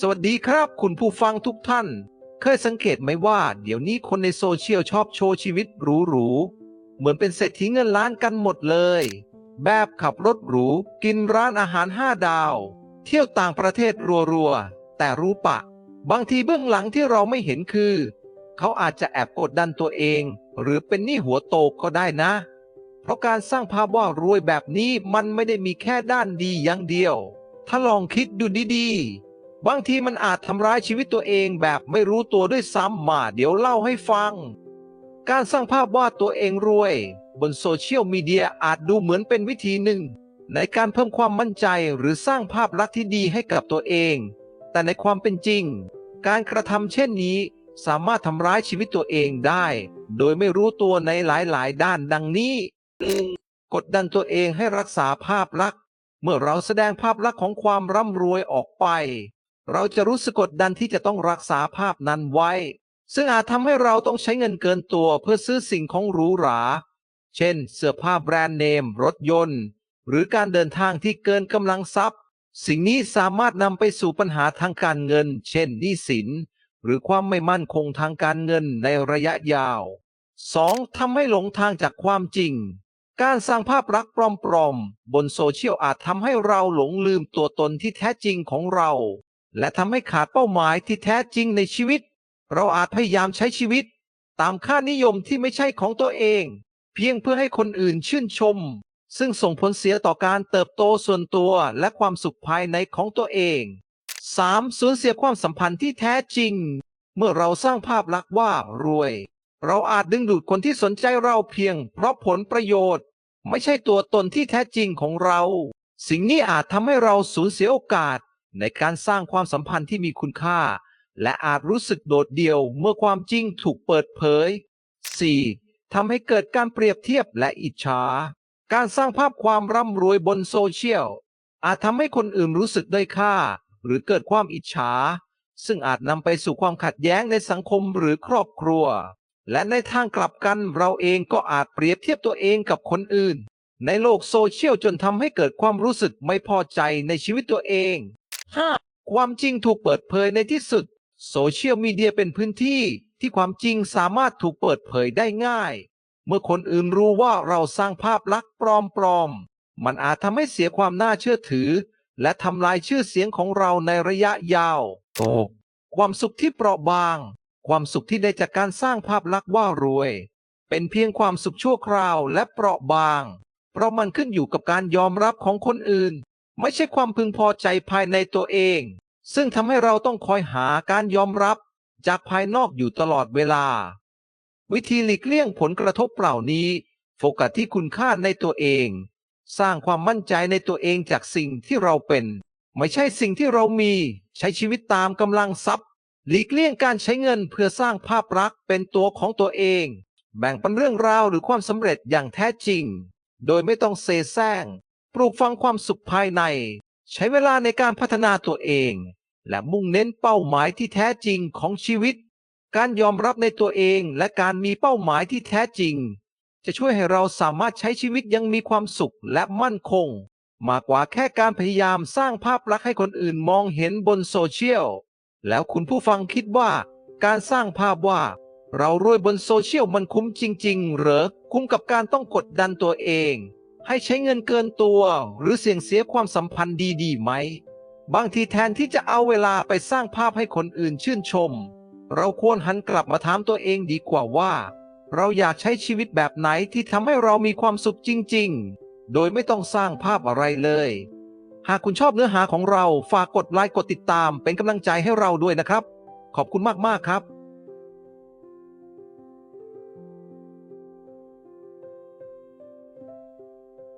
สวัสดีครับคุณผู้ฟังทุกท่าน เคยสังเกตไหมว่า เดี๋ยวนี้คนในโซเชียลชอบโชว์ชีวิตหรูๆเหมือนเป็นเศรษฐีเงินล้านกันหมดเลย แบบขับรถหรูกินร้านอาหารห้าดาว เที่ยวต่างประเทศรัวๆแต่รู้ปะ บางทีเบื้องหลังที่เราไม่เห็นคือ เขาอาจจะแอบกดดันตัวเอง หรือเป็นหนี้หัวโตก็ได้นะ เพราะการสร้างภาพว่ารวยแบบนี้มันไม่ได้มีแค่ด้านดีอย่างเดียว ถ้าลองคิดดูดีๆ บางทีมันอาจทำร้ายชีวิตตัวเองแบบไม่รู้ตัวด้วยซ้ำมาเดี๋ยวเล่าให้ฟัง การสร้างภาพว่าตัวเองรวย บนโซเชียลมีเดียอาจดูเหมือนเป็นวิธีหนึ่ง ในการเพิ่มความมั่นใจหรือสร้างภาพลักษณ์ที่ดีให้กับตัวเอง แต่ในความเป็นจริง การกระทำเช่นนี้ สามารถทำร้ายชีวิตตัวเองได้ โดยไม่รู้ตัวในหลายๆ ด้านดังนี้ กดดันตัวเองให้รักษาภาพลักษณ์เมื่อเราแสดงภาพลักษณ์ของความร่ำรวยออกไป เราจะรู้สึกกดดันที่จะต้องรักษาภาพนั้นไว้ ซึ่งอาจทำให้เราต้องใช้เงินเกินตัวเพื่อซื้อสิ่งของหรูหรา เช่น เสื้อผ้าแบรนด์เนม รถยนต์ หรือการเดินทางที่เกินกำลังทรัพย์ สิ่งนี้สามารถนำไปสู่ปัญหาทางการเงิน เช่นหนี้สิน หรือความไม่มั่นคงทางการเงินในระยะยาว 2. ทำให้หลงทางจากความจริง การสร้างภาพลักษณ์ปลอมๆ บนโซเชียลอาจทำให้เราหลงลืมตัวตนที่แท้จริงของเรา และทำให้ขาดเป้าหมายที่แท้จริงในชีวิต เราอาจพยายามใช้ชีวิต ตามค่านิยมที่ไม่ใช่ของตัวเอง เพียงเพื่อให้คนอื่นชื่นชม ซึ่งส่งผลเสียต่อการเติบโตส่วนตัวและความสุขภายในของตัวเอง 3. สูญเสียความสัมพันธ์ที่แท้จริง เมื่อเราสร้างภาพลักษณ์ว่ารวย เราอาจดึงดูดคนที่สนใจเราเพียง เพราะผลประโยชน์ ไม่ใช่ตัวตนที่แท้จริงของเรา สิ่งนี้อาจทำให้เราสูญเสียโอกาส ในการสร้างความสัมพันธ์ที่มีคุณค่า และอาจรู้สึกโดดเดี่ยวเมื่อความจริงถูกเปิดเผย 4. ทำให้เกิดการเปรียบเทียบและอิจฉา การสร้างภาพความร่ำรวยบนโซเชียล อาจทำให้คนอื่นรู้สึกด้อยค่า หรือเกิดความอิจฉา ซึ่งอาจนำไปสู่ความขัดแย้งในสังคมหรือครอบครัว และในทางกลับกันเราเองก็อาจเปรียบเทียบตัวเองกับคนอื่น ในโลกโซเชียลจนทำให้เกิดความรู้สึกไม่พอใจในชีวิตตัวเอง 5. ความจริงถูกเปิดเผยในที่สุด โซเชียลมีเดียเป็นพื้นที่ที่ความจริงสามารถถูกเปิดเผยได้ง่าย เมื่อคนอื่นรู้ว่าเราสร้างภาพลักษณ์ปลอมๆ มันอาจทำให้เสียความน่าเชื่อถือ และทำลายชื่อเสียงของเราในระยะยาวความสุขที่เปราะบาง ความสุขที่ได้จากการสร้างภาพลักษณ์ว่ารวย เป็นเพียงความสุขชั่วคราวและเปราะบาง เพราะมันขึ้นอยู่กับการยอมรับของคนอื่น ไม่ใช่ความพึงพอใจภายในตัวเอง ซึ่งทำให้เราต้องคอยหาการยอมรับจากภายนอกอยู่ตลอดเวลา วิธีหลีกเลี่ยงผลกระทบเหล่านี้ โฟกัสที่คุณค่าในตัวเอง สร้างความมั่นใจในตัวเองจากสิ่งที่เราเป็น ไม่ใช่สิ่งที่เรามี ใช้ชีวิตตามกำลังทรัพย์ หลีกเลี่ยงการใช้เงินเพื่อสร้างภาพลักษณ์เป็นตัวของตัวเอง แบ่งปันเรื่องราวหรือความสำเร็จอย่างแท้จริง โดยไม่ต้องเซแซง ปลูกฝังความสุขภายใน ใช้เวลาในการพัฒนาตัวเอง และมุ่งเน้นเป้าหมายที่แท้จริงของชีวิต การยอมรับในตัวเองและการมีเป้าหมายที่แท้จริง จะช่วยให้เราสามารถใช้ชีวิตยังมีความสุขและมั่นคง มากกว่าแค่การพยายามสร้างภาพลักษณ์ให้คนอื่นมองเห็นบนโซเชียลแล้วคุณผู้ฟังคิดว่า การสร้างภาพว่า เรารวยบนโซเชียลมันคุ้มจริง ๆ หรือคุ้มกับการต้องกดดันตัวเอง ให้ใช้เงินเกินตัว หรือเสี่ยงเสียความสัมพันธ์ดีๆไหม บางทีแทนที่จะเอาเวลาไปสร้างภาพให้คนอื่นชื่นชม เราควรหันกลับมาถามตัวเองดีกว่าว่า เราอยากใช้ชีวิตแบบไหนที่ทำให้เรามีความสุขจริง ๆ โดยไม่ต้องสร้างภาพอะไรเลย หากคุณชอบเนื้อหาของเราฝากกดไลค์กดติดตามเป็นกำลังใจให้เราด้วยนะครับ ขอบคุณมากๆครับ